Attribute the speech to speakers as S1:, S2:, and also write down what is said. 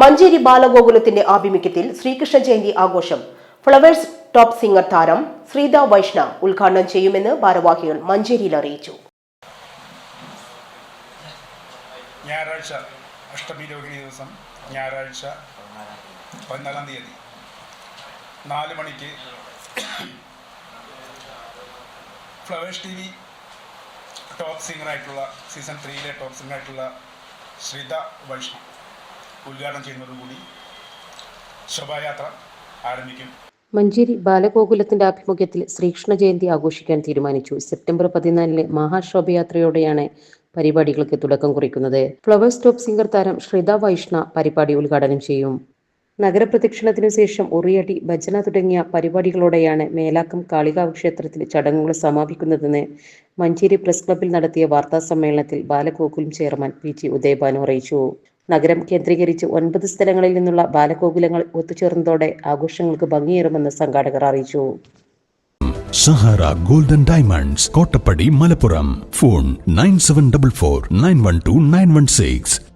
S1: മഞ്ചേരി ബാലഗോകുലത്തിന്റെ ആഭിമുഖ്യത്തിൽ ശ്രീകൃഷ്ണ ജയന്തി ആഘോഷം. Flowers top singer താരം ശ്രീത വൈഷ്ണ ഉദ്ഘാടനം ചെയ്യുമെന്ന് ഭാരവാഹികൾ മഞ്ചേരിയിൽ അറിയിച്ചു.
S2: ഞായറാഴ്ച അഷ്ടമി രോഹിണി ദിവസം ഞായറാഴ്ച പതിനാലാം തീയതി. നാല് മണിക്ക് ഫ്ലവേഴ്സ് ടി വി ടോപ്പ് സിംഗറായിട്ടുള്ള സീസൺ ത്രീയിലെ ടോപ്പ് സിംഗറായിട്ടുള്ള ശ്രിത വൈഷ്ണവ് ഉദ്ഘാടനം ചെയ്യുന്നതോടുകൂടി ശോഭായാത്ര ആരംഭിക്കും.
S3: മഞ്ചേരി ബാലഗോകുലത്തിന്റെ ആഭിമുഖ്യത്തിൽ ശ്രീകൃഷ്ണ ജയന്തി ആഘോഷിക്കാൻ തീരുമാനിച്ചു. സെപ്റ്റംബർ പതിനാലിലെ മഹാശോഭയാത്രയോടെയാണ് പരിപാടികൾക്ക് തുടക്കം കുറിക്കുന്നത്. ഫ്ലവേഴ്സ് ടോപ്പ് സിംഗർ താരം ശ്രിത വൈഷ്ണ പരിപാടി ഉദ്ഘാടനം ചെയ്യും. നഗരപ്രദക്ഷിണത്തിനു ശേഷം ഉറിയടി ഭജന തുടങ്ങിയ പരിപാടികളോടെയാണ് മേലാക്കം കാളികാവ് ക്ഷേത്രത്തിൽ ചടങ്ങുകൾ സമാപിക്കുന്നതെന്ന് മഞ്ചേരി പ്രസ് ക്ലബ്ബിൽ നടത്തിയ വാർത്താ സമ്മേളനത്തിൽ Balagokulam chairman P G Udayabhanu അറിയിച്ചു. നഗരം കേന്ദ്രീകരിച്ച് ഒൻപത് സ്ഥലങ്ങളിൽ നിന്നുള്ള ബാലഗോകുലങ്ങൾ ഒത്തുചേർന്നതോടെ ആഘോഷങ്ങൾക്ക് ഭംഗിയേറുമെന്ന് സംഘാടകർ അറിയിച്ചു.
S4: Sahara golden diamonds Kottappadi Malappuram. Phone nine seven double four nine one two nine one six.